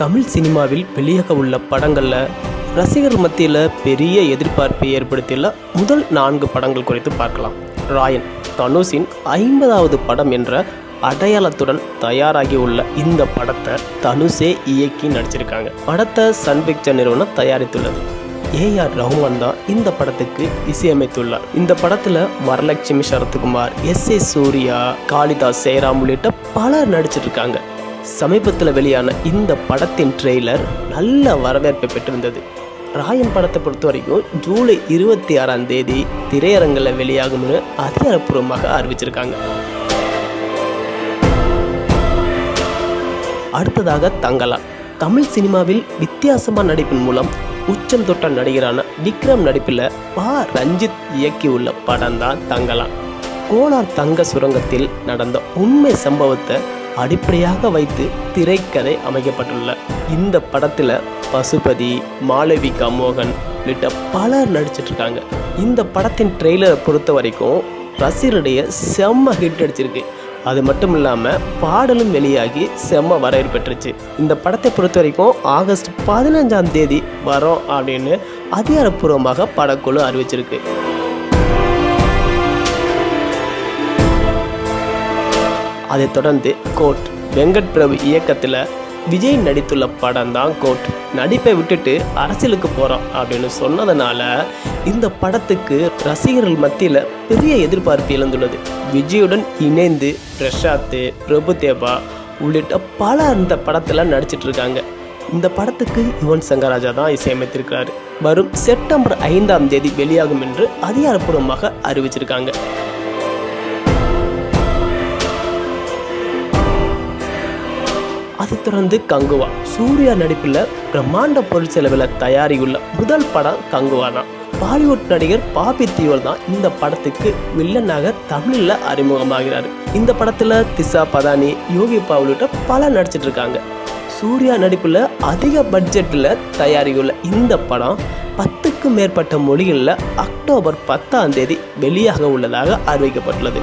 தமிழ் சினிமாவில் வெளியாக உள்ள படங்களில் ரசிகர் மத்தியில் பெரிய எதிர்பார்ப்பை ஏற்படுத்தியுள்ள முதல் நான்கு படங்கள் குறித்து பார்க்கலாம். ராயன் தனுஷின் ஐம்பதாவது படம் என்ற அடையாளத்துடன் தயாராகி உள்ள இந்த படத்தை தனுஷே இயக்கி நடிச்சிருக்காங்க. படத்தை சன் பிக்சர் நிறுவனம் தயாரித்துள்ளது. ஏஆர் ரஹ்மான் தான் இந்த படத்துக்கு இசையமைத்துள்ளார். இந்த படத்தில் வரலட்சுமி சரத்குமார் எஸ் ஏ சூர்யா காளிதாஸ் சேராம் உள்ளிட்ட பலர் நடிச்சிட்டுருக்காங்க சமீபத்தில் வெளியான இந்த படத்தின் ட்ரெய்லர் நல்ல வரவேற்பை பெற்றிருந்தது. ராயன் படத்தை பொறுத்த வரைக்கும் ஜூலை இருபத்தி ஆறாம் தேதி திரையரங்கில் வெளியாகும்னு அதிகாரப்பூர்வமாக அறிவிச்சிருக்காங்க. அடுத்ததாக தங்கலா. தமிழ் சினிமாவில் வித்தியாசமாக நடிப்பின் மூலம் உச்சம் தொட்ட நடிகரான விக்ரம் நடிப்பில் பா. ரஞ்சித் இயக்கியுள்ள படம் தான் தங்கலான் கோலார் தங்க சுரங்கத்தில் நடந்த உண்மை சம்பவத்தை அடிப்படையாக வைத்து திரைக்கதை அமைக்கப்பட்டுள்ள இந்த படத்தில் பசுபதி மாளவிகா மோகன் உள்ளிட்ட பலர் நடிச்சிட்ருக்காங்க. இந்த படத்தின் ட்ரெய்லரை பொறுத்த வரைக்கும் ரசிகருடைய செம்ம ஹிட் அடிச்சிருக்கு. அது மட்டும் இல்லாமல் பாடலும் வெளியாகி செம்ம வரவேற்பு பெற்றுச்சு. இந்த படத்தை பொறுத்த வரைக்கும் ஆகஸ்ட் பதினஞ்சாம் தேதி வரோம் அப்படின்னு அதிகாரப்பூர்வமாக படக்குழு அறிவிச்சிருக்கு. அதைத் தொடர்ந்து கோட். வெங்கட் பிரபு இயக்கத்தில் விஜய் நடித்துள்ள படம் தான் கோட். நடிப்பை விட்டுட்டு அரசியலுக்கு போகிறோம் அப்படின்னு சொன்னதுனால இந்த படத்துக்கு ரசிகர்கள் மத்தியில் பெரிய எதிர்பார்ப்பு எழுந்துள்ளது. விஜயுடன் இணைந்து பிரசாத் பிரபுதேவா உள்ளிட்ட பலர் இந்த படத்தில் நடிச்சிட்டு இருக்காங்க. இந்த படத்துக்கு யுவன் சங்கர் ராஜா தான் இசையமைத்திருக்கிறார். வரும் செப்டம்பர் ஐந்தாம் தேதி வெளியாகும் என்று அதிகாரப்பூர்வமாக அறிவிச்சிருக்காங்க. அதைத் திறந்து கங்குவா. சூர்யா நடிப்பில் பிரம்மாண்ட பொருள் செலவில் தயாரியுள்ள முதல் படம் கங்குவா தான் பாலிவுட் நடிகர் பாபி தியோல் தான் இந்த படத்துக்கு வில்லனாக தமிழில் அறிமுகமாகிறார். இந்த படத்தில் திசா பதானி யோகி பா உள்ளிட்ட பல நடிச்சிட்டு இருக்காங்க சூர்யா நடிப்பில் அதிக பட்ஜெட்டில் தயாரியுள்ள இந்த படம் பத்துக்கும் மேற்பட்ட மொழிகளில் அக்டோபர் பத்தாம் தேதி வெளியாக உள்ளதாக அறிவிக்கப்பட்டுள்ளது.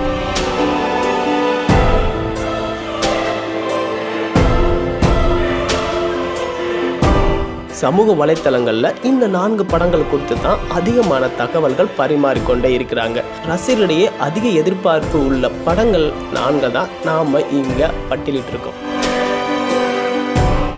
சமூக வலைத்தளங்களில் இந்த நான்கு படங்கள் குறித்து தான் அதிகமான தகவல்கள் பரிமாறிக்கொண்டே இருக்கிறாங்க. ரசிகர்களிடையே அதிக எதிர்பார்ப்பு உள்ள படங்கள் நான்கு தான் நாம் இங்கே பட்டியலிட்டிருக்கோம்.